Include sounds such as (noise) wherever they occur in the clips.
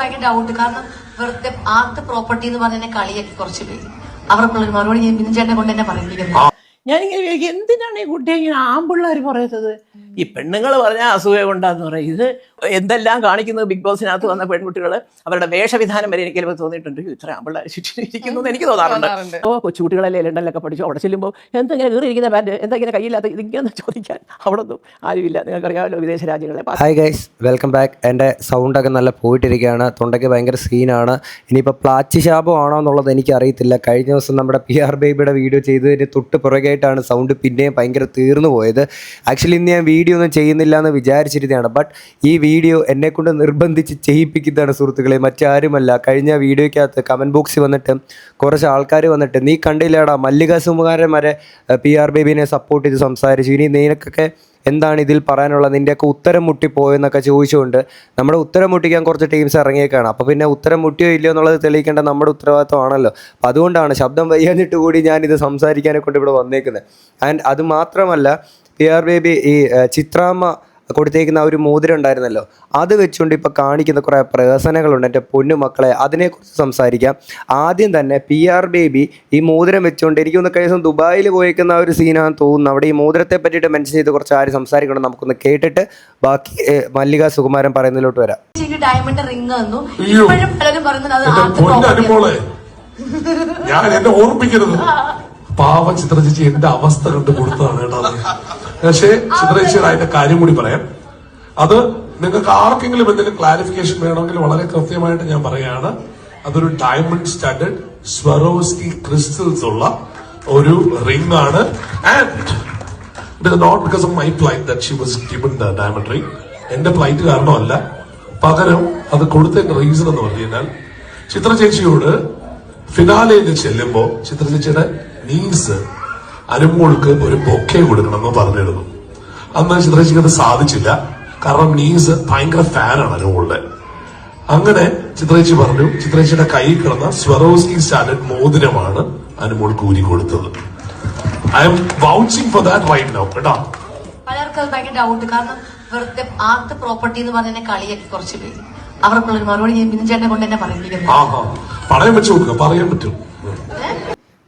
ഭയങ്കര ഡൗട്ട് കാരണം വെറുതെ ആർട്ട് പ്രോപ്പർട്ടി എന്ന് പറഞ്ഞ കളിയാക്കി കുറച്ച് പേര്. അവർക്കുള്ള മറുപടി ഞാൻ ബിന്ദു ചേട്ടനെ കൊണ്ട് തന്നെ പറയിപ്പിക്കുന്നത് ഞാനിങ്ങനെ എന്തിനാണ് ഈ കുട്ടിയെ ഇങ്ങനെ ആമ്പിള്ളേർ പറയുന്നത്? ഈ പെണ്ണുങ്ങൾ പറഞ്ഞാൽ അസൂയ കൊണ്ടാന്ന് പറയും. ഇത് എന്തെല്ലാം കാണിക്കുന്നത് ബിഗ് ബോസിനകത്ത് വന്ന പെൺകുട്ടികൾ അവരുടെ വേഷവിധാനം വരെ എനിക്ക് ചിലപ്പോൾ തോന്നിയിട്ടുണ്ട്. "അയ്യോ, ഇത്ര ആമ്പിള്ളേർ ചുറ്റിരിക്കുന്നു എന്ന് എനിക്ക് തോന്നാറുണ്ട്. ഓ കൊച്ചുകുട്ടികളല്ലേ ലണ്ടനിലൊക്കെ പഠിച്ചു. അവിടെ ചെല്ലുമ്പോൾ എന്തെങ്കിലും കയറിയിരിക്കുന്ന പാന്റ് എന്താ ഇങ്ങനെ കയ്യില്ലാത്ത ഇതിങ്ങനെ ചോദിക്കാൻ അവിടെ ഒന്നും ആരുമില്ല. നിങ്ങൾക്കറിയാമല്ലോ വിദേശ രാജ്യങ്ങളെ ഹായ് ഗൈസ് വെൽക്കം ബാക്ക് എന്റെ സൗണ്ടൊക്കെ നല്ല പോയിട്ടിരിക്കുകയാണ്. തൊണ്ടയ്ക്ക് ഭയങ്കര സീനാണ് ഇനിയിപ്പോൾ പ്ലാച്ചി ആണോ എന്നുള്ളത് എനിക്കറിയത്തില്ല. കഴിഞ്ഞ ദിവസം നമ്മുടെ പി ആർ ബേബിയുടെ വീഡിയോ ചെയ്തതിന് തൊട്ട് പുറകെയായിട്ടാണ് സൗണ്ട് പിന്നെയും ഭയങ്കര തീർന്നു പോയത്. ആക്ച്വലി ഇന്ന് ഞാൻ വീഡിയോ ഒന്നും ചെയ്യുന്നില്ല എന്ന് വിചാരിച്ചിരുന്നതാണ്. ബട്ട് ഈ വീഡിയോ എന്നെക്കൊണ്ട് നിർബന്ധിച്ച് ചെയ്യിപ്പിക്കുന്നതാണ് സുഹൃത്തുക്കളെ. മറ്റാരുമല്ല. കഴിഞ്ഞ വീഡിയോയ്ക്കകത്ത് കമന്റ് ബോക്സിൽ വന്നിട്ട് കുറച്ച് ആൾക്കാർ വന്നിട്ട് നീ കണ്ടില്ലടാ മല്ലിക സുകുമാരൻ വരെ പി ആർ ബേബിനെ സപ്പോർട്ട് ചെയ്ത് സംസാരിച്ചു. ഇനി നിനക്കൊക്കെ എന്താണ് ഇതിൽ പറയാനുള്ളത്? നിന്റെയൊക്കെ ഉത്തരം മുട്ടിപ്പോയെന്നൊക്കെ ചോദിച്ചുകൊണ്ട് നമ്മുടെ ഉത്തരം മുട്ടിക്കാൻ കുറച്ച് ടീംസ് ഇറങ്ങിയേക്കാണ്. അപ്പോൾ പിന്നെ ഉത്തരം മുട്ടിയോ ഇല്ലയോ എന്നുള്ളത് തെളിയിക്കേണ്ട നമ്മുടെ ഉത്തരവാദിത്തമാണല്ലോ. അപ്പോൾ അതുകൊണ്ടാണ് ശബ്ദം വയ്യാഞ്ഞിട്ട് കൂടി ഞാനിത് സംസാരിക്കാനെ കൊണ്ട് ഇവിടെ വന്നേക്കുന്നത്. ആൻഡ് അത് മാത്രമല്ല പി ആർ ബേബി ഈ ചിത്രാമ്മ കൊടുത്തേക്കുന്ന ഒരു മോതിരം ഉണ്ടായിരുന്നല്ലോ. അത് വെച്ചുകൊണ്ട് ഇപ്പോൾ കാണിക്കുന്ന കുറേ പ്രഹസനങ്ങളുണ്ട്. എന്റെ പൊന്നു മക്കളെ അതിനെക്കുറിച്ച് സംസാരിക്കാം. ആദ്യം തന്നെ പി ആർ ബേബി ഈ മോതിരം വെച്ചുകൊണ്ട് എനിക്കൊന്ന് കഴിഞ്ഞ ദിവസം ദുബായിൽ പോയേക്കുന്ന ഒരു സീനാണെന്ന് തോന്നുന്നു. അവിടെ ഈ മോതിരത്തെ പറ്റിയിട്ട് മെൻഷൻ ചെയ്ത് കുറച്ച് ആര് സംസാരിക്കണം നമുക്കൊന്ന് കേട്ടിട്ട് ബാക്കി മല്ലിക സുകുമാരൻ പറയുന്നതിലോട്ട് വരാം. ഡയമണ്ട് റിംഗ് തന്നു ഇപ്പോഴും പലരും പറയുന്നത് അത് ഞാൻ എന്നെ ഓർമ്മിക്കരുത് (laughs) പാവ ചിത്രചേച്ചി എന്റെ അവസ്ഥ കണ്ട് കൊടുത്തതാണ് കേട്ടോ. പക്ഷേ ചിത്രചേച്ചിയുടെ അതിന്റെ കാര്യം കൂടി പറയാം. അത് നിങ്ങൾക്ക് ആർക്കെങ്കിലും എന്തെങ്കിലും ക്ലാരിഫിക്കേഷൻ വേണമെങ്കിൽ വളരെ കൃത്യമായിട്ട് ഞാൻ പറയാണ് അതൊരു ഡയമണ്ട് സ്റ്റാൻഡേർഡ് സ്വറോസ്കി ക്രിസ്റ്റൽസ് ഉള്ള ഒരു റിംഗ് ആണ്. And it not because of my flight that she was given the diamond ring എന്റെ ഫ്ലൈറ്റ് കാരണമല്ല. പകരം അത് കൊടുത്തതിന്റെ റീസൺ എന്ന് പറഞ്ഞു കഴിഞ്ഞാൽ ചിത്ര ചേച്ചിയോട് ഫിനാലയിൽ ചെല്ലുമ്പോ ചിത്ര ചേച്ചിയുടെ നീസ് അനുമോൾക്ക് ഒരു ബൊക്കെ കൊടുക്കണമെന്ന് പറഞ്ഞിരുന്നു. അന്ന് ചിത്ര ചേച്ചിക്ക് അത് സാധിച്ചില്ല. കാരണം നീസ് ഭയങ്കര ഫാനാണ് അനുമോളുടെ അങ്ങനെ ചിത്രേച്ചി പറഞ്ഞു ചിത്രേച്ചിയുടെ കയ്യിൽ കിടന്ന സ്വറോസ്കി സ്റ്റാൻഡേർഡ് മോതിരമാണ് അനുമോൾ കൂരി കൊടുത്തത്. I am vouching for that right now കേട്ടോ. പലർക്കും അത് ഭയങ്കര ഡൗട്ട് കാരണം വെറുതെ ആർട്ട് പ്രോപ്പർട്ടി എന്ന് പറഞ്ഞ കളിയാക്കി കുറച്ച് പേര്. അവർക്കുള്ളൊരു മറുപടി ഞാൻ ബിന്ദുചേട്ടനെ കൊണ്ട് തന്നെ പറയുന്നത് പറയാൻ നോക്കുക പറയാൻ പറ്റും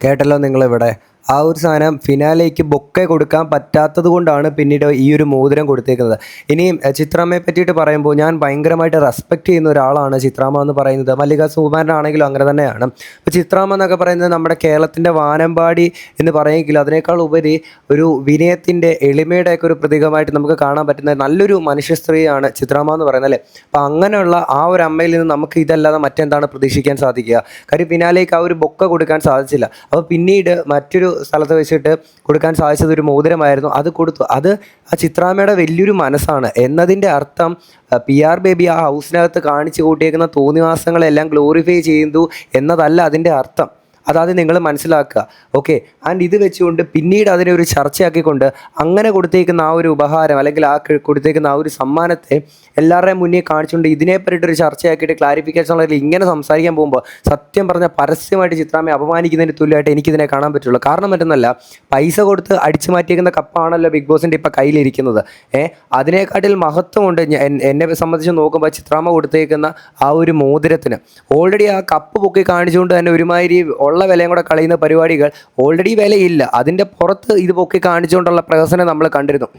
കേട്ടല്ലോ നിങ്ങളിവിടെ. ആ ഒരു സാധനം ഫിനാലേക്ക് ബൊക്കെ കൊടുക്കാൻ പറ്റാത്തത് കൊണ്ടാണ് പിന്നീട് ഈ ഒരു മോതിരം കൊടുത്തേക്കുന്നത്. ഇനിയും ചിത്രാമ്മയെ പറ്റിയിട്ട് പറയുമ്പോൾ ഞാൻ ഭയങ്കരമായിട്ട് റെസ്പെക്റ്റ് ചെയ്യുന്ന ഒരാളാണ് ചിത്രാമ്മ എന്ന് പറയുന്നത്. മല്ലിക സുകുമാരനാണെങ്കിലും അങ്ങനെ തന്നെയാണ്. അപ്പോൾ ചിത്രാമ്മ എന്നൊക്കെ പറയുന്നത് നമ്മുടെ കേരളത്തിന്റെ വാനമ്പാടി എന്ന് പറയുമെങ്കിൽ അതിനേക്കാൾ ഉപരി ഒരു വിനയത്തിന്റെ എളിമയുടെയൊക്കെ ഒരു പ്രതീകമായിട്ട് നമുക്ക് കാണാൻ പറ്റുന്ന നല്ലൊരു മനുഷ്യ സ്ത്രീയാണ് ചിത്രാമ്മ എന്ന് പറയുന്നത് അല്ലേ? അപ്പോൾ അങ്ങനെയുള്ള ആ ഒരു അമ്മയിൽ നിന്ന് നമുക്ക് ഇതല്ലാതെ മറ്റെന്താണ് പ്രതീക്ഷിക്കാൻ സാധിക്കുക? കാര്യം ഫിനാലേക്ക് ആ ഒരു ബൊക്ക കൊടുക്കാൻ സാധിച്ചില്ല. അപ്പോൾ പിന്നീട് മറ്റൊരു സ്ഥലത്ത് വെച്ചിട്ട് കൊടുക്കാൻ സാധിച്ചത് ഒരു മോതിരമായിരുന്നു. അത് കൊടുത്തു. അത് ആ ചിത്രാമ്മയുടെ വലിയൊരു മനസ്സാണ്. എന്നതിന്റെ അർത്ഥം പി ആർ ബേബി ആ ഹൗസിനകത്ത് കാണിച്ചു കൂട്ടിയേക്കുന്ന തോന്നിവാസങ്ങളെല്ലാം ഗ്ലോറിഫൈ ചെയ്യുന്നു എന്നതല്ല അതിന്റെ അർത്ഥം. അതാദ്യം നിങ്ങൾ മനസ്സിലാക്കുക ഓക്കെ ആൻഡ് ഇത് വെച്ചുകൊണ്ട് പിന്നീട് അതിനെ ഒരു ചർച്ചയാക്കിക്കൊണ്ട് അങ്ങനെ കൊടുത്തേക്കുന്ന ആ ഒരു ഉപഹാരം അല്ലെങ്കിൽ ആ കൊടുത്തേക്കുന്ന ആ ഒരു സമ്മാനത്തെ എല്ലാവരുടെയും മുന്നേ കാണിച്ചുകൊണ്ട് ഇതിനെപ്പറ്റിട്ട് ഒരു ചർച്ചയാക്കിയിട്ട് ക്ലാരിഫിക്കേഷൻ ഉള്ളതിൽ ഇങ്ങനെ സംസാരിക്കാൻ പോകുമ്പോൾ സത്യം പറഞ്ഞ പരസ്യമായിട്ട് ചിത്രാമ്മയെ അപമാനിക്കുന്നതിന് തുല്യമായിട്ട് എനിക്കിതിനെ കാണാൻ പറ്റുള്ളൂ. കാരണം മറ്റൊന്നല്ല പൈസ കൊടുത്ത് അടിച്ചു മാറ്റിയേക്കുന്ന കപ്പാണല്ലോ ബിഗ് ബോസിന്റെ ഇപ്പം കയ്യിലിരിക്കുന്നത്. ഏ? അതിനെക്കാട്ടിൽ മഹത്വമുണ്ട് എന്നെ സംബന്ധിച്ച് നോക്കുമ്പോൾ ചിത്രാമ്മ കൊടുത്തേക്കുന്ന ആ ഒരു മോതിരത്തിന്. ഓൾറെഡി ആ കപ്പ് പൊക്കി കാണിച്ചുകൊണ്ട് തന്നെ ഒരുമാതിരി ഉള്ള വിലയും കൂടെ കളയുന്ന പരിപാടികൾ ഓൾറെഡി വിലയില്ല. അതിന്റെ പുറത്ത് ഇത് പൊക്കി കാണിച്ചുകൊണ്ടുള്ള പ്രഹസനം നമ്മൾ കണ്ടിരുന്നു.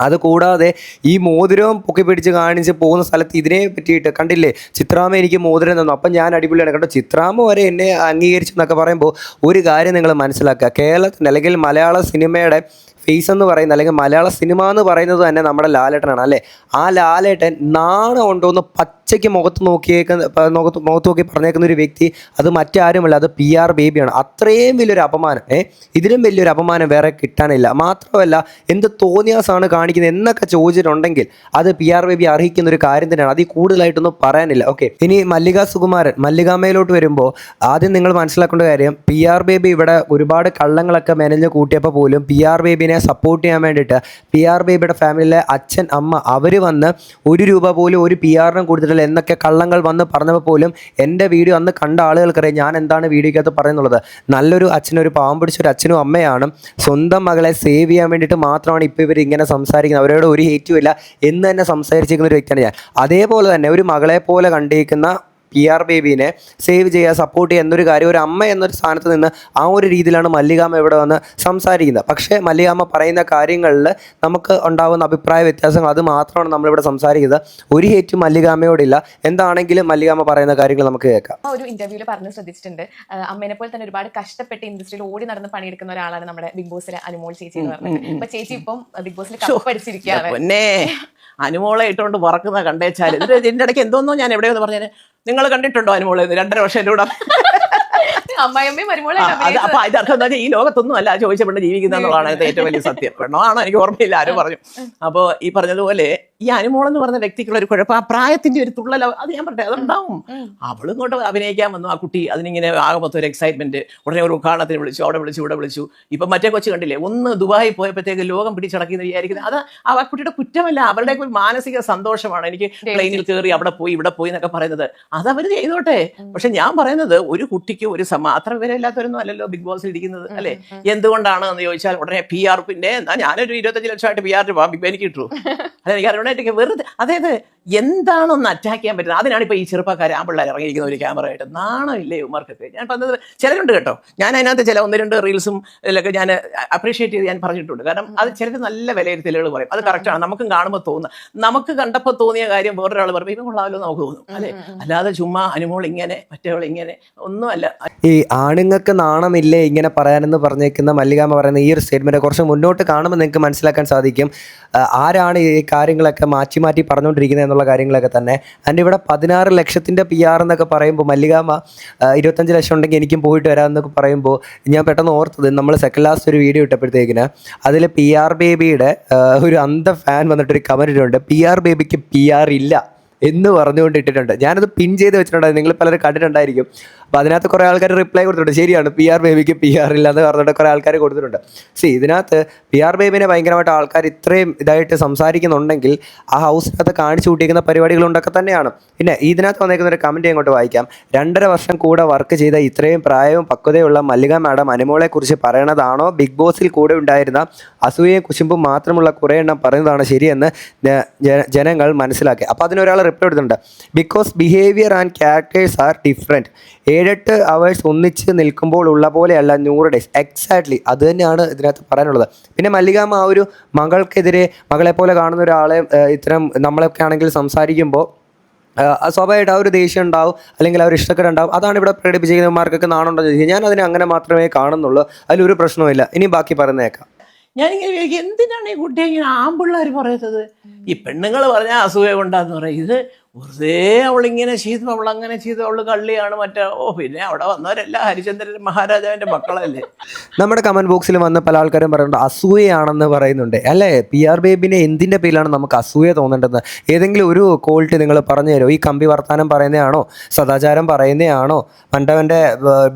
അതുകൂടാതെ ഈ മോതിരവും പൊക്കി പിടിച്ച് കാണിച്ച് പോകുന്ന സ്ഥലത്ത് ഇതിനെ പറ്റിയിട്ട് കണ്ടില്ലേ? ചിത്രാമ എനിക്ക് മോതിരം തന്നു. അപ്പം ഞാൻ അടിപൊളിയാണ്. കണ്ടോ? ചിത്രാമ വരെ എന്നെ അംഗീകരിച്ചു എന്നൊക്കെ പറയുമ്പോൾ ഒരു കാര്യം നിങ്ങൾ മനസ്സിലാക്കുക. കേരളത്തിന്റെ അല്ലെങ്കിൽ മലയാള സിനിമയുടെ ഫേസ് എന്ന് പറയുന്ന അല്ലെങ്കിൽ മലയാള സിനിമ എന്ന് പറയുന്നത് തന്നെ നമ്മുടെ ലാലേട്ടനാണ് അല്ലേ? ആ ലാലേട്ടൻ നാണം ഉണ്ടോ എന്ന് പച്ചയ്ക്ക് മുഖത്ത് നോക്കിയേക്കുന്ന മുഖത്ത് മുഖത്ത് നോക്കി പറഞ്ഞേക്കുന്ന ഒരു വ്യക്തി അത് മറ്റാരുമല്ല അത് പി ആർ ബേബിയാണ് അത്രയും വലിയൊരു അപമാനം ഏ? ഇതിലും വലിയൊരു അപമാനം വേറെ കിട്ടാനില്ല. മാത്രമല്ല എന്ത് തോന്നിയാസാണ് കാണിക്കുന്നത് എന്നൊക്കെ ചോദിച്ചിട്ടുണ്ടെങ്കിൽ അത് പി ആർ ബേബി അർഹിക്കുന്ന ഒരു കാര്യം തന്നെയാണ്. അതിൽ കൂടുതലായിട്ടൊന്നും പറയാനില്ല. ഓക്കെ ഇനി മല്ലിക സുകുമാരൻ മല്ലികാമ്മയിലോട്ട് വരുമ്പോൾ ആദ്യം നിങ്ങൾ മനസ്സിലാക്കേണ്ട കാര്യം പി ആർ ബേബി ഇവിടെ ഒരുപാട് കള്ളങ്ങളൊക്കെ മെനഞ്ഞ് കൂട്ടിയപ്പോൾ പോലും പി ആർ ബേബിനെ സപ്പോർട്ട് ചെയ്യാൻ വേണ്ടിയിട്ട് പി ആർ ബേബിയുടെ ഫാമിലിയിലെ അച്ഛൻ അമ്മ അവർ വന്ന് ഒരു രൂപ പോലും ഒരു പി ആറിനും കൊടുത്തിട്ടില്ല. എന്നൊക്കെ കള്ളങ്ങൾ വന്ന് പറഞ്ഞപ്പോൾ പോലും എന്റെ വീഡിയോ അന്ന് കണ്ട ആളുകൾക്കറിയാം ഞാൻ എന്താണ് വീഡിയോക്കകത്ത് പറയുന്നുള്ളത്. നല്ലൊരു അച്ഛനൊരു പാവം പിടിച്ചൊരു അച്ഛനും അമ്മയാണ്. സ്വന്തം മകളെ സേവ് ചെയ്യാൻ വേണ്ടിയിട്ട് മാത്രമാണ് ഇപ്പോൾ ഇവർ ഇങ്ങനെ സംസാരിക്കുന്നത്. അവരോട് ഒരു ഹേറ്റുമില്ല എന്ന് തന്നെ സംസാരിച്ചിരിക്കുന്ന ഒരു വ്യക്തിയാണ് ഞാൻ. അതേപോലെ തന്നെ ഒരു മകളെ പോലെ കണ്ടിരിക്കുന്ന പി ആർ ബേബീനെ സേവ് ചെയ്യുക സപ്പോർട്ട് ചെയ്യുക എന്നൊരു കാര്യം ഒരു അമ്മ എന്നൊരു സ്ഥാനത്ത് നിന്ന് ആ ഒരു രീതിയിലാണ് മല്ലികാമ്മ ഇവിടെ വന്ന് സംസാരിക്കുന്നത്. പക്ഷേ മല്ലികാമ്മ പറയുന്ന കാര്യങ്ങളിൽ നമുക്ക് ഉണ്ടാകുന്ന അഭിപ്രായ വ്യത്യാസങ്ങൾ അത് മാത്രമാണ് നമ്മളിവിടെ സംസാരിക്കുന്നത്. ഒരു ഹേറ്റ് മല്ലികാമ്മയോടില്ല എന്താണെങ്കിലും മല്ലികാമ്മ പറയുന്ന കാര്യങ്ങൾ നമുക്ക് കേൾക്കാം. ആ ഒരു ഇന്റർവ്യൂവിൽ പറഞ്ഞ് ശ്രദ്ധിച്ചിട്ടുണ്ട്. അമ്മേനെ പോലെ തന്നെ ഒരുപാട് കഷ്ടപ്പെട്ട് ഇൻഡസ്ട്രിയിൽ ഓടി നടന്ന് പണിയെടുക്കുന്ന ഒരാളാണ് നമ്മുടെ ബിഗ് ബോസിലെ അനുമോൾ ചേച്ചി എന്ന് പറഞ്ഞത് അപ്പൊ ചേച്ചി ഇപ്പം ബിഗ് ബോസിൽ പഠിച്ചിരിക്കുക പൊന്നേ. അനുമോളെ ഇട്ടുകൊണ്ട് വറക്കുന്ന കണ്ടേച്ചാൽ ഇതിന്റെ ഇടയ്ക്ക് എന്തോന്നോ ഞാൻ എവിടെയെന്ന് പറഞ്ഞാൽ നിങ്ങൾ കണ്ടിട്ടുണ്ടോ അനുമോളെ രണ്ടര വർഷം എന്റെ കൂടെ. അപ്പൊ എന്താ വെച്ചാൽ ഈ ലോകത്തൊന്നും അല്ല ചോദിച്ച പെണ്ണ് ജീവിക്കുന്ന എന്നുള്ളതാണ് ഏറ്റവും വലിയ സത്യം. പെണ്ണോ ആണോ എനിക്ക് ഓർമ്മയില്ല ആരും പറഞ്ഞു. അപ്പോൾ ഈ പറഞ്ഞതുപോലെ ഈ അനുമോളെന്ന് പറഞ്ഞ വ്യക്തിക്കുള്ള ഒരു കുഴപ്പം ആ പ്രായത്തിന്റെ ഒരു തുള്ളൽ അത് ഞാൻ പറട്ടെ അതുണ്ടാവും. അവളും കൊണ്ട് അഭിനയിക്കാൻ വന്നു. ആ കുട്ടി അതിനിങ്ങനെ ആകെ മൊത്തം ഒരു എക്സൈറ്റ്മെന്റ് ഉടനെ ഒരു ഉദ്ഘാടനത്തിന് വിളിച്ചു അവിടെ വിളിച്ചു ഇവിടെ വിളിച്ചു. ഇപ്പൊ മറ്റേ കൊച്ചു കണ്ടില്ലേ ഒന്ന് ദുബായി പോയപ്പോഴത്തേക്ക് ലോകം പിടിച്ചടക്കിയെന്ന് വിചാരിക്കുന്നത് അത് ആ കുട്ടിയുടെ കുറ്റമല്ല അവരുടെ ഒരു മാനസിക സന്തോഷമാണ്. എനിക്ക് പ്ലെയിനിൽ കയറി അവിടെ പോയി ഇവിടെ പോയി എന്നൊക്കെ പറയുന്നത്. അത് അവർ ചെയ്തോട്ടെ പക്ഷെ ഞാൻ പറയുന്നത് ഒരു കുട്ടിക്ക് ഒരു സമാ അത്ര വിവരമില്ലാത്തവരൊന്നും അല്ലല്ലോ ബിഗ് ബോസിൽ ഇരിക്കുന്നത് അല്ലേ? എന്തുകൊണ്ടാണ് എന്ന് ചോദിച്ചാൽ ഉടനെ പി ആർ പിന്നെ എന്നാ ഞാനൊരു ഇരുപത്തഞ്ച് ലക്ഷമായിട്ട് പി ആർ ബിഗ് എനിക്ക് കിട്ടു അല്ല എനിക്ക് അറിയണമായിട്ട് വെറുതെ അതായത് എന്താണൊന്ന് അറ്റാക്ക് ചെയ്യാൻ പറ്റുന്നത്? അതിനാണ് ഇപ്പോൾ ഈ ചെറുപ്പക്കാർ ആ പിള്ളേർ ഇറങ്ങിയിരിക്കുന്ന ഒരു ക്യാമറ ആയിട്ട്. നാണമില്ലേ ഉമാർക്കൊക്കെ ഞാൻ പറഞ്ഞത് ചിലരുണ്ട് കേട്ടോ. ഞാൻ അതിനകത്ത് ചില ഒന്ന് രണ്ട് റീൽസും ഇതിലൊക്കെ ഞാൻ അപ്രീഷിയേറ്റ് ചെയ്ത് ഞാൻ പറഞ്ഞിട്ടുണ്ട്. കാരണം അത് ചിലർ നല്ല വിലയിരുത്തലുകൾ പറയും. അത് കറക്റ്റാണ് നമുക്കും കാണുമ്പോൾ തോന്നുക നമുക്ക് കണ്ടപ്പോൾ തോന്നിയ കാര്യം വേറൊരാൾ പറയുമ്പോൾ ഇപ്പം കൊള്ളാമല്ലോ നമുക്ക് തോന്നും. അല്ലേ? അല്ലാതെ ചുമ്മാ അനുമോൾ ഇങ്ങനെ മറ്റേവൾ ഇങ്ങനെ ഒന്നുമല്ല. ഈ ആണുങ്ങൾക്ക് നാണമില്ലേ ഇങ്ങനെ പറയാനെന്ന് പറഞ്ഞേക്കുന്ന മല്ലികാമ പറയുന്ന ഈ ഒരു സ്റ്റേറ്റ്മെന്റ് കുറച്ച് മുന്നോട്ട് കാണുമ്പോൾ നിങ്ങൾക്ക് മനസ്സിലാക്കാൻ സാധിക്കും. ആരാണ് ഈ കാര്യങ്ങളൊക്കെ മാറ്റി മാറ്റി പറഞ്ഞുകൊണ്ടിരിക്കുന്നത് എന്നുള്ള കാര്യങ്ങളൊക്കെ തന്നെ. അതിന്റെ ഇവിടെ പതിനാറ് ലക്ഷത്തിന്റെ പി ആർ എന്നൊക്കെ പറയുമ്പോൾ മല്ലികാമ ഇരുപത്തഞ്ച് ലക്ഷം ഉണ്ടെങ്കിൽ എനിക്കും പോയിട്ട് വരാമെന്നൊക്കെ പറയുമ്പോൾ ഞാൻ പെട്ടെന്ന് ഓർത്തത് നമ്മൾ സെക്കൻഡ് ലാസ്റ്റ് ഒരു വീഡിയോ ഇട്ടപ്പോഴത്തേക്കിന് അതിൽ പി ആർ ബേബിയുടെ ഒരു അന്ധ ഫാൻ വന്നിട്ടൊരു കമന്റ് ഇട്ടിട്ടുണ്ട് പി ആർ ബേബിക്ക് പി ആർ ഇല്ല എന്ന് പറഞ്ഞുകൊണ്ട് ഇട്ടിട്ടുണ്ട് ഞാനത് പിൻ ചെയ്ത് വെച്ചിട്ടുണ്ടായിരുന്നു നിങ്ങൾ പലരും കണ്ടിട്ടുണ്ടായിരിക്കും. അപ്പോൾ അതിനകത്ത് കുറേ ആൾക്കാർ റിപ്ലൈ കൊടുത്തിട്ടുണ്ട്. ശരിയാണ് പി ആർ ബേബിക്ക് പി ആർ ഇല്ല എന്ന് പറഞ്ഞിട്ട് കുറേ ആൾക്കാർ കൊടുത്തിട്ടുണ്ട്. സി ഇതിനകത്ത് പി ആർ ബേബിനെ ഭയങ്കരമായിട്ട് ആൾക്കാർ ഇത്രയും ഇതായിട്ട് സംസാരിക്കുന്നുണ്ടെങ്കിൽ ആ ഹൗസിനകത്ത് കാണിച്ചു കൂട്ടിയിരിക്കുന്ന പരിപാടികളുണ്ടൊക്കെ തന്നെയാണ്. പിന്നെ ഇതിനകത്ത് വന്നേക്കുന്ന ഒരു കമന്റ് അങ്ങോട്ട് വായിക്കാം. രണ്ടര വർഷം കൂടെ വർക്ക് ചെയ്ത ഇത്രയും പ്രായവും പക്വതയുള്ള മല്ലിക മാഡം അനുമോളെക്കുറിച്ച് പറയണതാണോ? ബിഗ് ബോസിൽ കൂടെ ഉണ്ടായിരുന്ന അസൂയയും കുശുമ്പും മാത്രമുള്ള കുറേ എണ്ണം പറയുന്നതാണ് ശരിയെന്ന് ജനങ്ങൾ മനസ്സിലാക്കി. അപ്പോൾ അതിനൊരാൾ റിപ്ലൈ എടുത്തിട്ടുണ്ട് because behaviour and characters are different ഏഴെട്ട് അവേഴ്സ് ഒന്നിച്ച് നിൽക്കുമ്പോൾ ഉള്ള പോലെയല്ല നൂറ് ഡേയ്സ് എക്സാക്ട്ലി അത് തന്നെയാണ് ഇതിനകത്ത് പറയാനുള്ളത്. പിന്നെ മല്ലികാമ ആ ഒരു മകൾക്കെതിരെ മകളെ പോലെ കാണുന്ന ഒരാളെ ഇത്തരം നമ്മളൊക്കെ ആണെങ്കിൽ സംസാരിക്കുമ്പോൾ സ്വാഭാവികമായിട്ട് ആ ഒരു ദേഷ്യം ഉണ്ടാവും അല്ലെങ്കിൽ ആ ഒരു ഇഷ്ടക്കേട് ഉണ്ടാവും. അതാണ് ഇവിടെ പ്രകടിപ്പിച്ചിരിക്കുന്നവർക്കൊക്കെ നാണുണ്ടോ ചോദിച്ചാൽ ഞാൻ അതിനെ അങ്ങനെ മാത്രമേ കാണുന്നുള്ളൂ. അതിലൊരു പ്രശ്നവുമില്ല ഇനി ബാക്കി പറയുന്നേക്കാം. ഞാനിങ്ങനെ എന്തിനാണ് ഈ കുട്ടിയെ ഇങ്ങനെ ആമ്പിള്ളേർ പറയുന്നത്? ഈ പെണ്ണുങ്ങൾ പറഞ്ഞാൽ അസൂയ കൊണ്ടാന്ന് പറയും. ഇത് വെറുതെ അവളിങ്ങനെ ചെയ്തു അവൾ അങ്ങനെ ചെയ്തു അവൾ കള്ളിയാണ് മറ്റേ ഓ പിന്നെ അവിടെ വന്നവരെല്ലാം ഹരിചന്ദ്രൻ മഹാരാജാവിന്റെ മക്കളല്ലേ? നമ്മുടെ കമന്റ് ബോക്സിൽ വന്ന പല ആൾക്കാരും പറയുന്നുണ്ട് അസൂയയാണെന്ന് പറയുന്നുണ്ട്. അല്ലേ? പി ആർ ബേബിനെ എന്തിന്റെ പേരിലാണ് നമുക്ക് അസൂയ തോന്നേണ്ടത്? ഏതെങ്കിലും ഒരു ക്വാളിറ്റി നിങ്ങൾ പറഞ്ഞു തരുമോ? ഈ കമ്പി വർത്താനം പറയുന്നതാണോ? സദാചാരം പറയുന്നതാണോ? പണ്ടവന്റെ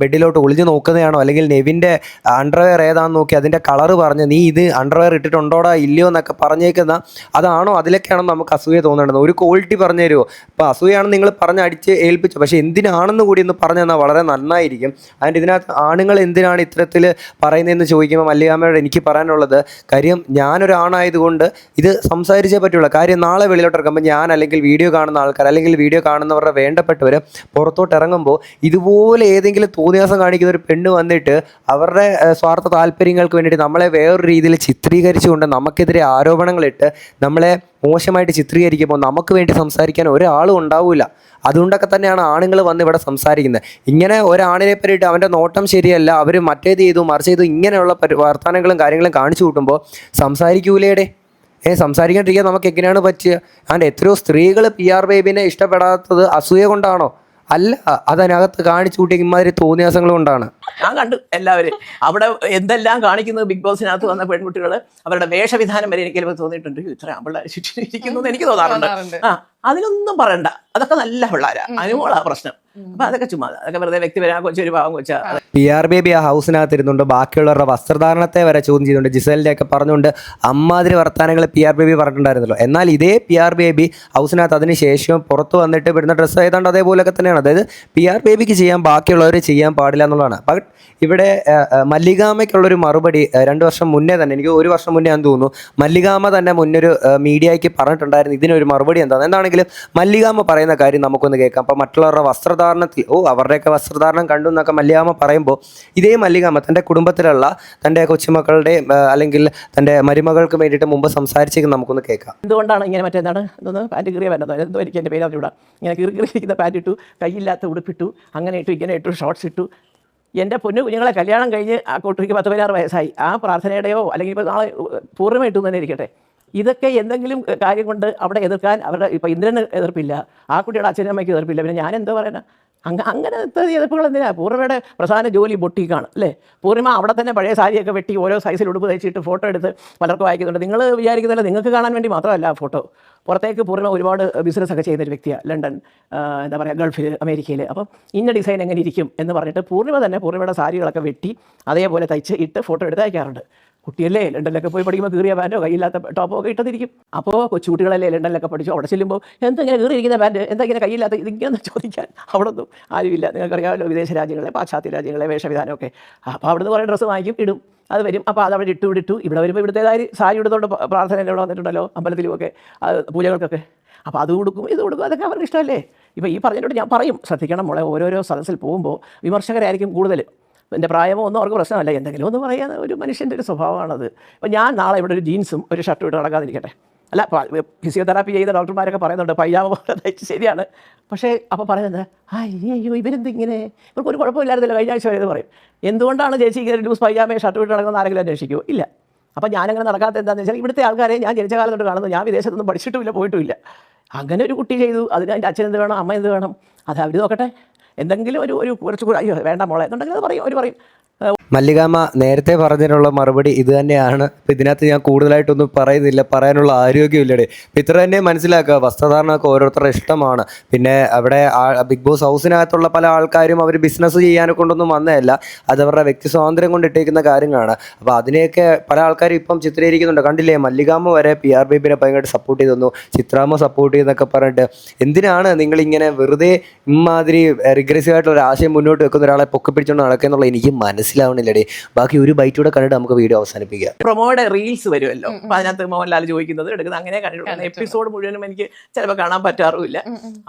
ബെഡിലോട്ട് ഒളിഞ്ഞു നോക്കുന്നതാണോ? അല്ലെങ്കിൽ നെവിന്റെ അണ്ടർവെയർ ഏതാണെന്ന് നോക്കി അതിന്റെ കളറ് പറഞ്ഞ് നീ ഇത് അണ്ടർവെയർ ഇട്ടിട്ടുണ്ടോടാ ഇല്ലയോ എന്നൊക്കെ പറഞ്ഞേക്കുന്ന അതാണോ അതിലൊക്കെയാണോ നമുക്ക് അസൂയ തോന്നേണ്ടത്? ഒരു ക്വാളിറ്റി പറഞ്ഞു തരുമോ? ഇപ്പോൾ അസൂയാണ് നിങ്ങൾ പറഞ്ഞ് അടിച്ച് ഏൽപ്പിച്ചു പക്ഷേ എന്തിനാണെന്ന് കൂടി ഒന്ന് പറഞ്ഞു തന്നാൽ വളരെ നന്നായിരിക്കും. അതിന്റെ ഇതിനകത്ത് ആണുങ്ങൾ എന്തിനാണ് ഇത്തരത്തിൽ പറയുന്നതെന്ന് ചോദിക്കുമ്പോൾ മല്ലികാമ്മയോട് എനിക്ക് പറയാനുള്ളത് കാര്യം ഞാനൊരാണായതുകൊണ്ട് ഇത് സംസാരിച്ചേ പറ്റുള്ളൂ. കാര്യം നാളെ വെളിയിലോട്ട് ഇറക്കുമ്പോൾ ഞാൻ അല്ലെങ്കിൽ വീഡിയോ കാണുന്ന ആൾക്കാർ അല്ലെങ്കിൽ വീഡിയോ കാണുന്നവരുടെ വേണ്ടപ്പെട്ടവർ പുറത്തോട്ട് ഇറങ്ങുമ്പോൾ ഇതുപോലെ ഏതെങ്കിലും തോന്നിയാസം കാണിക്കുന്ന ഒരു പെണ്ണ് വന്നിട്ട് അവരുടെ സ്വാർത്ഥ താല്പര്യങ്ങൾക്ക് വേണ്ടിയിട്ട് നമ്മളെ വേറൊരു രീതിയിൽ ചിത്രീകരിച്ചുകൊണ്ട് നമുക്കെതിരെ ആരോപണങ്ങളിട്ട് നമ്മളെ മോശമായിട്ട് ചിത്രീകരിക്കുമ്പോൾ നമുക്ക് വേണ്ടി സംസാരിക്കാൻ ഒരാളും ഉണ്ടാവില്ല അതുകൊണ്ടൊക്കെ തന്നെയാണ് ആണുങ്ങൾ വന്ന് ഇവിടെ സംസാരിക്കുന്നത്. ഇങ്ങനെ ഒരാണിനെ പറ്റിയിട്ട് അവന്റെ നോട്ടം ശരിയല്ല അവർ മറ്റേത് ചെയ്തു മറിച്ച് ചെയ്തു ഇങ്ങനെയുള്ള വർത്തമാനങ്ങളും കാര്യങ്ങളും കാണിച്ചു കൂട്ടുമ്പോൾ സംസാരിക്കൂലേടെ? ഏ സംസാരിക്കാണ്ടിരിക്കാൻ നമുക്ക് എങ്ങനെയാണ് പറ്റുക അതിന്റെ എത്രയോ സ്ത്രീകൾ പി ആർ ബേബിനെ ഇഷ്ടപ്പെടാത്തത് അസൂയ കൊണ്ടാണോ? അല്ല അതിനകത്ത് കാണിച്ചു കൂട്ടിയ ഇമാതിരി തോന്നിയാസങ്ങൾ കൊണ്ടാണ്. ഞാൻ കണ്ടു എല്ലാവരും അവിടെ എന്തെല്ലാം കാണിക്കുന്നത് ബിഗ് ബോസിനകത്ത് വന്ന പെൺകുട്ടികൾ അവരുടെ വേഷവിധാനം വരെ എനിക്ക് ചിലപ്പോൾ തോന്നിയിട്ടുണ്ട്. "അയ്യോ, ഇത്ര ഇരിക്കുന്നു എന്ന് എനിക്ക് തോന്നാറുണ്ട്. ആ അതിനൊന്നും പറയണ്ട. അതൊക്കെ നല്ല പിള്ളേരാ. അനുമോളാ പ്രശ്നം. അപ്പൊ അതൊക്കെ ചുമ്മാ അതൊക്കെ വെറുതെ വ്യക്തി വ്യക്തിപരം കൊച്ചൊരു പാവം കൊച്ചാ. പി ആർ ബേബി ആ ഹൗസിനകത്ത് ഇരുന്നുണ്ട് ബാക്കിയുള്ളവരുടെ വസ്ത്രധാരണത്തെ വരെ ചോദ്യം ചെയ്തുകൊണ്ട് ജിസലിന്റെ ഒക്കെ പറഞ്ഞുകൊണ്ട് അമ്മാതിരി വർത്തമാനങ്ങൾ പി ആർ ബേബി പറഞ്ഞിട്ടുണ്ടായിരുന്നല്ലോ. എന്നാൽ ഇതേ പി ആർ ബേബി ഹൗസിനകത്ത് അതിന് ശേഷം പുറത്ത് വന്നിട്ട് വിടുന്ന ഡ്രസ്സ് ഏതാണ്ട് അതേപോലെയൊക്കെ തന്നെയാണ്. അതായത് പി ആർ ബേബിക്ക് ചെയ്യാൻ ബാക്കിയുള്ളവർ ചെയ്യാൻ പാടില്ല എന്നുള്ളതാണ്. ബട്ട് ഇവിടെ മല്ലികാമയ്ക്കുള്ളൊരു മറുപടി രണ്ട് വർഷം മുന്നേ തന്നെ എനിക്ക് ഒരു വർഷം മുന്നേ ഞാൻ തോന്നുന്നു മല്ലികാമ തന്നെ മുന്നൊരു മീഡിയയ്ക്ക് പറഞ്ഞിട്ടുണ്ടായിരുന്നു ഇതിനൊരു മറുപടി എന്താണ് എന്താണെങ്കിലും മല്ലികാമ പറയുന്ന കാര്യം നമുക്കൊന്ന് കേൾക്കാം. അപ്പോൾ മറ്റുള്ളവരുടെ വസ്ത്രധാരണത്തിൽ ഓ അവരുടെയൊക്കെ വസ്ത്രധാരണം കണ്ടു എന്നൊക്കെ മല്ലികാമ പറയുമ്പോൾ ഇതേ മല്ലികാമ തന്റെ കുടുംബത്തിലുള്ള തന്റെ കൊച്ചുമക്കളുടെ അല്ലെങ്കിൽ തന്റെ മരുമകൾക്ക് വേണ്ടിയിട്ട് മുമ്പ് സംസാരിച്ചേക്ക് നമുക്കൊന്ന് കേൾക്കാം. എന്തുകൊണ്ടാണ് ഇങ്ങനെ മറ്റേതാണ്? എന്തോ? എനിക്ക് എന്റെ പേര് അറിഞ്ഞൂടാ. ഇങ്ങനെ കീറി കീറി ഇരിക്കുന്ന പാന്റ് ഇട്ടു കയ്യില്ലാത്ത ഉടുപ്പിട്ടു അങ്ങനെ ഇട്ടു ഇങ്ങനെ ഇട്ടു ഷോർട്സ് ഇട്ടു. എന്റെ പൊന്നു കുഞ്ഞുങ്ങളെ കല്യാണം കഴിഞ്ഞ് ആ കുട്ടിക്ക് പത്ത് പതിനാറ് വയസ്സായി. ആ പ്രാർത്ഥനയുടെയോ അല്ലെങ്കിൽ ഇപ്പോൾ നാളെ പൂർണമായിട്ടും തന്നെ ഇരിക്കട്ടെ. ഇതൊക്കെ എന്തെങ്കിലും കാര്യം കൊണ്ട് അവിടെ എതിർക്കാൻ അവരുടെ ഇപ്പോൾ ഇന്ദ്രന് എതിർപ്പില്ല. ആ കുട്ടിയുടെ അച്ഛനും അമ്മയ്ക്ക് എതിർപ്പില്ല. പിന്നെ ഞാൻ എന്താ പറയാനാ അങ്ങ അങ്ങനെ എതിർപ്പുകൾ എന്തിനാ പൂർണയുടെ പ്രധാന ജോലി ബൊട്ടിക്കാണ് അല്ലേ? പൂർണിമ അവിടെ തന്നെ പഴയ സാരിയൊക്കെ വെട്ടി ഓരോ സൈസിൽ ഉടുപ്പ് തയ്ച്ചിട്ട് ഫോട്ടോ എടുത്ത് പലർക്കും അയക്കുന്നുണ്ട്. നിങ്ങൾ വിചാരിക്കുന്നില്ല നിങ്ങൾക്ക് കാണാൻ വേണ്ടി മാത്രമല്ല ഫോട്ടോ പുറത്തേക്ക് പൂർണിമ ഒരുപാട് ബിസിനസ് ഒക്കെ ചെയ്യുന്ന ഒരു വ്യക്തിയാണ് ലണ്ടൻ എന്താ പറയുക ഗൾഫിൽ അമേരിക്കയിൽ അപ്പം ഇന്ന ഡിസൈൻ എങ്ങനെ ഇരിക്കും എന്ന് പറഞ്ഞിട്ട് പൂർണിമ തന്നെ പൂർണിമയുടെ സാരികളൊക്കെ വെട്ടി അതേപോലെ തയ്ച്ച് ഇട്ട് ഫോട്ടോ എടുത്ത് അയക്കാറുണ്ട്. കുട്ടിയല്ലേ ലണ്ടനിലൊക്കെ പോയി പഠിക്കുമ്പോൾ കീറിയ പാന്റോ കയ്യില്ലാത്ത ടോപ്പോ ഒക്കെ ഇട്ടതിരിക്കും. അപ്പോൾ കൊച്ചുകുട്ടികളല്ലേ ലണ്ടനിലൊക്കെ പഠിച്ചു അവിടെ ചെല്ലുമ്പോൾ എന്തെങ്കിലും കീറിയിരിക്കുന്ന പാന്റ് എന്താ ഇങ്ങനെ കയ്യില്ലാത്ത ഇതിങ്ങനെ ചോദിക്കാൻ അവിടെ ഒന്നും ആരുമില്ല. നിങ്ങൾക്കറിയാമല്ലോ വിദേശ രാജ്യങ്ങളെ പാശ്ചാത്യ രാജ്യങ്ങളെ വേഷവിധാനമൊക്കെ. അപ്പോൾ അവിടുന്ന് കുറേ ഡ്രസ്സ് വാങ്ങിക്കും ഇടും. അത് വരും. അപ്പോൾ അത് അവിടെ ഇട്ടു ഇട്ടു. ഇവിടെ വരുമ്പോൾ ഇവിടുത്തേതായ സാരി ഇടുന്നതുകൊണ്ട് പ്രാർത്ഥനയിൽ ഇവിടെ വന്നിട്ടുണ്ടല്ലോ അമ്പലത്തിലുമൊക്കെ പൂജകൾക്കൊക്കെ. അപ്പോൾ അത് കൊടുക്കും ഇത് കൊടുക്കും അതൊക്കെ അവർക്ക് ഇഷ്ടമല്ലേ? ഇപ്പോൾ ഈ പറഞ്ഞിട്ട് ഞാൻ പറയും ശ്രദ്ധിക്കണം മോളെ ഓരോരോ സദസ്സിൽ പോകുമ്പോൾ വിമർശകരായിരിക്കും കൂടുതൽ എന്റെ പ്രായമോ ഒന്നും അവർക്ക് പ്രശ്നമല്ല. എന്തെങ്കിലും ഒന്ന് പറയാൻ ഒരു മനുഷ്യന്റെ ഒരു സ്വഭാവമാണത്. അപ്പോൾ ഞാൻ നാളെ ഇവിടെ ഒരു ജീൻസും ഒരു ഷർട്ടും ഇട്ട് നടക്കാതിരിക്കട്ടെ. അല്ല ഫിസിയോതെറാപ്പി ചെയ്ത ഡോക്ടർമാരൊക്കെ പറയുന്നുണ്ട്. പയ്യാമ പോലെ തയ്ച്ച് ശരിയാണ്. പക്ഷേ അപ്പോൾ പറയുന്നത് അയ്യോ ഇവരെന്ത് ഇങ്ങനെ? ഇവർക്ക് ഒരു കുഴപ്പമില്ലായിരുന്നല്ലോ കഴിഞ്ഞ ആഴ്ച വരെ ഇത് പറയും. എന്തുകൊണ്ടാണ് ചേച്ചി ഇങ്ങനെ ലൂസ് പയ്യാമയെ ഷർട്ട് ഇട്ട് നടക്കുന്ന ആരെങ്കിലും അന്വേഷിക്കുമോ ഇല്ല. അപ്പോൾ ഞാനങ്ങനെ നടക്കാത്ത എന്താണെന്ന് വെച്ചാൽ ഇവിടുത്തെ ആൾക്കാരെ ഞാൻ ജനിച്ച കാലം കാണുന്നു ഞാൻ വിദേശത്തൊന്നും പഠിച്ചിട്ടുമില്ല പോയിട്ടുമില്ല. അങ്ങനെ ഒരു കുട്ടി ചെയ്തു. അതിന് അതിന്റെ അച്ഛൻ എന്ത് വേണം അമ്മ എന്ത് വേണം അത് അവർ നോക്കട്ടെ. എന്തെങ്കിലും ഒരു ഒരു കുറച്ച് കൂടി അയ്യോ വേണ്ട മോളെ എന്നുണ്ടെങ്കിൽ അത് പറയും അവർ പറയും. മല്ലികാമ്മ നേരത്തെ പറഞ്ഞതിനുള്ള മറുപടി ഇത് തന്നെയാണ്. ഇതിനകത്ത് ഞാൻ കൂടുതലായിട്ടൊന്നും പറയുന്നില്ല പറയാനുള്ള ആരോഗ്യമില്ലടേ. ഇപ്പം ഇത്ര തന്നെ മനസ്സിലാക്കുക വസ്ത്രധാരണമൊക്കെ ഓരോരുത്തരുടെ ഇഷ്ടമാണ്. പിന്നെ അവിടെ ബിഗ് ബോസ് ഹൗസിനകത്തുള്ള പല ആൾക്കാരും അവർ ബിസിനസ് ചെയ്യാനെ കൊണ്ടൊന്നും വന്നതല്ല. അത് അവരുടെ വ്യക്തി സ്വാതന്ത്ര്യം കൊണ്ട് കാര്യങ്ങളാണ്. അപ്പോൾ അതിനെയൊക്കെ പല ആൾക്കാരും ഇപ്പം ചിത്രീകരിക്കുന്നുണ്ട്. കണ്ടില്ലേ മല്ലികാമ്മ വരെ പി ആർ ബേബിനെ ഭയങ്കരമായിട്ട് സപ്പോർട്ട് ചെയ്തു ചിത്രാമ്മ സപ്പോർട്ട് ചെയ്തെന്നൊക്കെ പറഞ്ഞിട്ട്. എന്തിനാണ് നിങ്ങളിങ്ങനെ വെറുതെ ഇമാതിരി റിഗ്രസീവ് ആയിട്ടുള്ള ഒരു ആശയം മുന്നോട്ട് വെക്കുന്ന ഒരാളെ പൊക്കി പിടിച്ചുകൊണ്ട് നടക്കുക എന്നുള്ളത് എനിക്ക് മനസ്സിലാവണില്ലടേ ബാക്കി ഒരു ബൈറ്റ് കൂടെ കണ്ടിട്ട് നമുക്ക് വീഡിയോ അവസാനിപ്പിക്കാം. പ്രൊമോയുടെ റീൽസ് വരുമല്ലോ. അപ്പൊ അതിനകത്ത് മോഹൻലാൽ ചോദിക്കുന്നത് എടുക്കുന്നത് അങ്ങനെ കണ്ടിട്ടുണ്ട്. എപ്പിസോഡ് മുഴുവനും എനിക്ക് ചിലപ്പോൾ കാണാൻ പറ്റാറുമില്ല.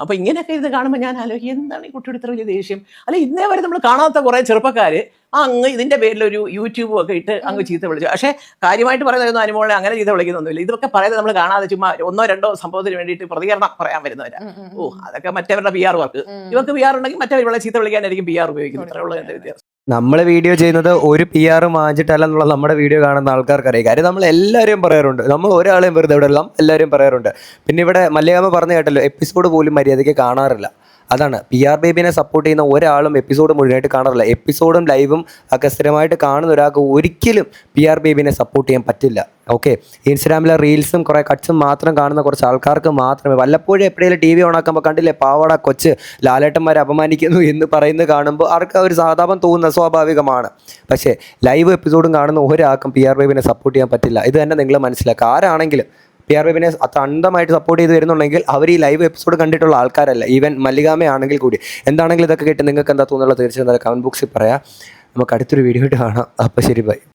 അപ്പൊ ഇങ്ങനെയൊക്കെ ഇത് കാണുമ്പോൾ ഞാൻ ആലോചിക്കും എന്താണ് ഈ കുട്ടിയുടെ ഇത്ര വലിയ ദേഷ്യം? അല്ല ഇന്നേ വരെ നമ്മൾ കാണാത്ത കുറെ ചെറുപ്പക്കാര് അങ്ങ് ഇതിന്റെ പേരിൽ ഒരു യൂട്യൂബും ഒക്കെ ഇട്ട് അങ്ങ് ചീത്ത വിളിച്ചു. പക്ഷേ കാര്യമായിട്ട് പറയുന്നതൊന്നും അനുമോളെ അങ്ങനെ ചീത്ത വിളിക്കുന്നൊന്നുമില്ല. ഇതൊക്കെ പറയുന്നത് നമ്മൾ കാണാതെ ചുമ്മാ ഒന്നോ രണ്ടോ സംഭവത്തിന് വേണ്ടിയിട്ട് പ്രതികരണം പറയാൻ വരുന്നവരാ. ഓ അതൊക്കെ മറ്റവരുടെ പി ആർ വർക്ക്. ഇവർക്ക് പി ആർ ഉണ്ടെങ്കിൽ മറ്റവർ ഇവിടെ ചീത്ത വിളിക്കാനായിരിക്കും പി ആർ ഉപയോഗിക്കുന്നത്. അത്രയുള്ള വ്യത്യാസം. നമ്മൾ വീഡിയോ ചെയ്യുന്നത് ഒരു പി ആറും വാങ്ങിച്ചിട്ടല്ല എന്നുള്ള നമ്മുടെ വീഡിയോ കാണുന്ന ആൾക്കാർക്ക് അറിയാം കാര്യം നമ്മൾ എല്ലാവരെയും പറയാറുണ്ട്. നമ്മൾ ഒരാളെയും വെറുതെ ഇവിടെ എല്ലാം എല്ലാവരും പറയാറുണ്ട്. പിന്നെ ഇവിടെ മലയാള പറഞ്ഞു കേട്ടല്ലോ എപ്പിസോഡ് പോലും മര്യാദയ്ക്ക് കാണാറില്ല. അതാണ്. പി ആർ ബേബിനെ സപ്പോർട്ട് ചെയ്യുന്ന ഒരാളും എപ്പിസോഡ് മുഴുവനായിട്ട് കാണാറില്ല. എപ്പിസോഡും ലൈവും ഒക്കെ സ്ഥിരമായിട്ട് കാണുന്ന ഒരാൾക്ക് ഒരിക്കലും പി ആർ ബേബിനെ സപ്പോർട്ട് ചെയ്യാൻ പറ്റില്ല. ഓക്കെ ഇൻസ്റ്റാഗ്രാമിലെ റീൽസും കുറേ കട്ട്സും മാത്രം കാണുന്ന കുറച്ച് ആൾക്കാർക്ക് മാത്രമേ വല്ലപ്പോഴും എപ്പോഴേലും ടി വി ഓണാക്കുമ്പോൾ കണ്ടില്ലേ പാവട കൊച്ച് ലാലേട്ടന്മാരെ അപമാനിക്കുന്നു എന്ന് പറയുന്നത് കാണുമ്പോൾ അവർക്ക് ആ ഒരു സാധാപം തോന്നുന്നത് സ്വാഭാവികമാണ്. പക്ഷേ ലൈവ് എപ്പിസോഡും കാണുന്ന ഒരാൾക്കും പി ആർ ബൈബിനെ സപ്പോർട്ട് ചെയ്യാൻ പറ്റില്ല. ഇത് തന്നെ നിങ്ങൾ മനസ്സിലാക്കുക. ആരാണെങ്കിലും പി ആർ ബൈബിനെ അത്ര അന്ധമായിട്ട് സപ്പോർട്ട് ചെയ്ത് വരുന്നുണ്ടെങ്കിൽ അവർ ഈ ലൈവ് എപ്പിസോഡ് കണ്ടിട്ടുള്ള ആൾക്കാരല്ല. ഈവൻ മല്ലികാമയാണെങ്കിൽ കൂടി. എന്താണെങ്കിലും ഇതൊക്കെ കേട്ട് നിങ്ങൾക്ക് എന്താ തോന്നുന്നുള്ളത് തീർച്ചയായും കമന്റ് ബോക്സിൽ പറയാം. നമുക്ക് അടുത്തൊരു വീഡിയോ ആയിട്ട് കാണാം. അപ്പോൾ ശരി ബൈ